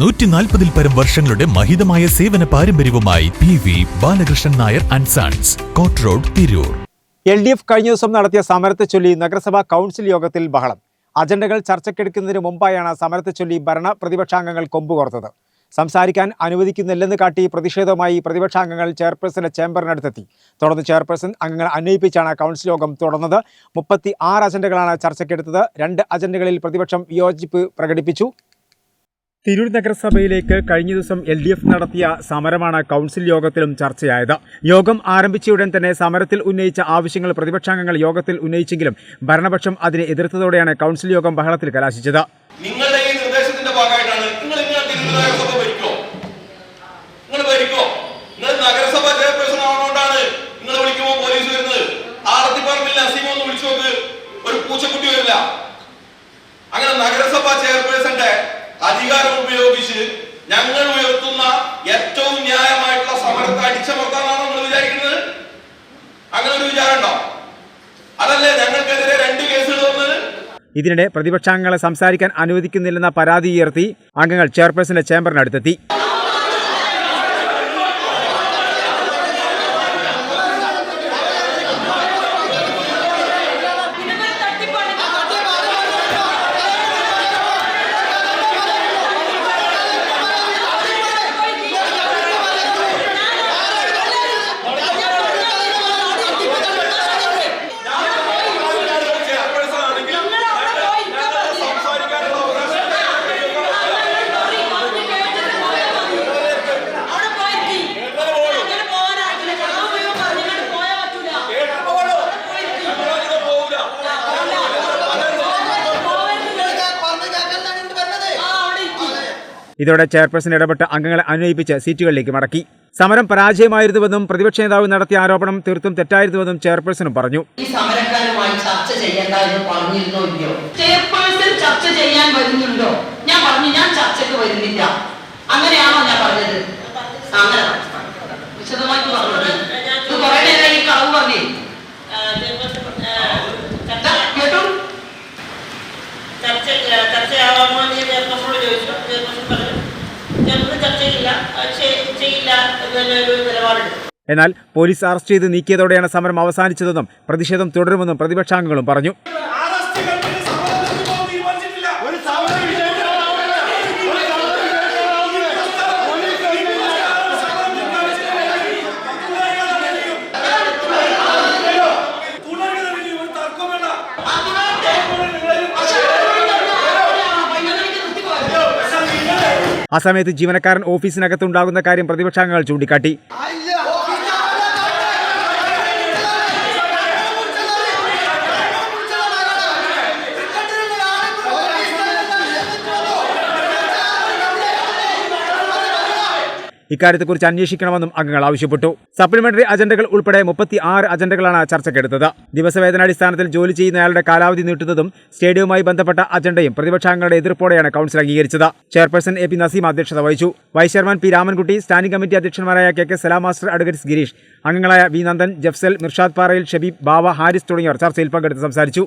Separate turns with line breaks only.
നൂറ്റി നാൽപ്പതിൽ പരം വർഷങ്ങളുടെ മഹിതമായ സേവന പാരമ്പര്യവുമായി P V Balakrishnan Nair and sons Kott road Tirur.
L D F കഴിഞ്ഞ ദിവസം നടത്തിയ സമരത്തെ ചൊല്ലി നഗരസഭാ കൗൺസിൽ യോഗത്തിൽ ബഹളം. അജണ്ടകൾ ചർച്ചയ്ക്കെടുക്കുന്നതിന് മുമ്പായാണ് സമരത്തെ ചൊല്ലി ഭരണ പ്രതിപക്ഷാംഗങ്ങൾ കൊമ്പുകോർത്തത് സംസാരിക്കാൻ അനുവദിക്കുന്നില്ലെന്ന് കാട്ടി പ്രതിഷേധവുമായി പ്രതിപക്ഷാംഗങ്ങൾ ചെയർപേഴ്സന്റെ ചേംബറിനടുത്തെത്തി. തുടർന്ന് ചെയർപേഴ്സൺ അംഗങ്ങൾ അന്വയിപ്പിച്ചാണ് കൗൺസിൽ യോഗം തുടർന്നത്. മുപ്പത്തി ആറ് അജണ്ടകളാണ് ചർച്ചയ്ക്കെടുത്തത് രണ്ട് അജണ്ടകളിൽ പ്രതിപക്ഷം വിയോജിപ്പ് പ്രകടിപ്പിച്ചു. തിരൂർ നഗരസഭയിലേക്ക് കഴിഞ്ഞ ദിവസം എൽ ഡി എഫ് നടത്തിയ സമരമാണ് കൗൺസിൽ യോഗത്തിലും ചർച്ചയായത്. യോഗം ആരംഭിച്ചയുടൻ തന്നെ സമരത്തിൽ ഉന്നയിച്ച ആവശ്യങ്ങൾ പ്രതിപക്ഷാംഗങ്ങൾ യോഗത്തിൽ ഉന്നയിച്ചെങ്കിലും ഭരണപക്ഷം അതിനെ എതിർത്തതോടെയാണ് കൗൺസിൽ യോഗം ബഹളത്തിൽ കലാശിച്ചത്.
ഈ നിർദ്ദേശത്തിന്റെ ഭാഗമായിട്ടാണ് നിങ്ങൾ നിങ്ങൾ പോലീസ് വരുന്നത്? ഒരു അങ്ങനെ ചെയർപേഴ്സന്റെ അധികാരം ഉപയോഗിച്ച് ഞങ്ങൾ ഉയർത്തുന്ന ഏറ്റവും ന്യായമായിട്ടുള്ള സമരത്തെ അടിച്ചമർത്താനാണോ നമ്മൾ വിചാരിക്കുന്നത്. അങ്ങനെ ഒരു വിചാരം ഉണ്ടോ അതല്ലേ ഞങ്ങൾക്കെതിരെ രണ്ട് കേസുകൾ വന്നത്?
ഇതിനിടെ പ്രതിപക്ഷാംഗങ്ങളെ സംസാരിക്കാൻ അനുവദിക്കുന്നില്ലെന്ന പരാതി ഉയർത്തി അംഗങ്ങൾ ചെയർപേഴ്സന്റെ ചേംബറിനടുത്തെത്തി. ഇതോടെ ചെയർപേഴ്സൺ ഇടപെട്ട് അംഗങ്ങളെ അനുനയിപ്പിച്ച് സീറ്റുകളിലേക്ക് മടക്കി. സമരം പരാജയമായിരുന്നുവെന്നും പ്രതിപക്ഷ നേതാവ് നടത്തിയ ആരോപണം തീർത്തും തെറ്റായിരുന്നുവെന്നും ചെയർപേഴ്സണും പറഞ്ഞു.
ഈ സമരക്കാരുമായി ചർച്ച ചെയ്യണ്ട എന്ന് പറഞ്ഞിരുന്നോ ഇല്ലയോ?
ചെയർപേഴ്സൺ ചർച്ച ചെയ്യാൻ വരുന്നുണ്ടോ? ഞാൻ പറഞ്ഞു ഞാൻ ചർച്ചയ്ക്ക് വരുന്നില്ല. അങ്ങനെയാണോ ഞാൻ പറഞ്ഞത്? അങ്ങനെ വിശദമായിട്ട് പറഞ്ഞത് ഇത് കുറെ നേരം ഈ കളവ് പറഞ്ഞേ. ദാ, കേട്ടോ?
ചർച്ച ചർച്ചയാവാമോ എന്ന് ചെയർപേഴ്സണോട് ചോദിച്ചു.
എന്നാൽ പോലീസ് അറസ്റ്റ് ചെയ്ത് നീക്കിയതോടെയാണ് സമരം അവസാനിച്ചതെന്നും പ്രതിഷേധം തുടരുമെന്നും പ്രതിപക്ഷാംഗങ്ങളും പറഞ്ഞു. ആ സമയത്ത് ജീവനക്കാരൻ ഓഫീസിനകത്തുണ്ടാകുന്ന കാര്യം പ്രതിപക്ഷാംഗങ്ങൾ ചൂണ്ടിക്കാട്ടി. ഇക്കാര്യത്തെക്കുറിച്ച് അന്വേഷിക്കണമെന്നും അംഗങ്ങൾ ആവശ്യപ്പെട്ടു. സപ്ലിമെന്ററി അജണ്ടകൾ ഉൾപ്പെടെ മുപ്പത്തി ആറ് അജണ്ടകളാണ് ചർച്ചയ്ക്കെടുത്തത്. ദിവസവേതനാടിസ്ഥാനത്തിൽ ജോലി ചെയ്യുന്നയാളുടെ കാലാവധി നീട്ടുന്നതും സ്റ്റേഡിയവുമായി ബന്ധപ്പെട്ട അജണ്ടയും പ്രതിപക്ഷാംഗങ്ങളുടെ എതിർപ്പോടെയാണ് കൗൺസിൽ അംഗീകരിച്ചത്. ചെയർപേഴ്സൺ എ പി നസീം അധ്യക്ഷത വഹിച്ചു. Vice chairman P Ramankutty standing committee അധ്യക്ഷന്മാരായ K K Salam master advocate Girish അംഗങ്ങളായ വി നന്ദൻ ജഫ്സൽ മിർഷാദ് പാറയിൽ ഷബീബ് ബാവ ഹാരിസ് തുടങ്ങിയവർ ചർച്ചയിൽ പങ്കെടുത്ത് സംസാരിച്ചു.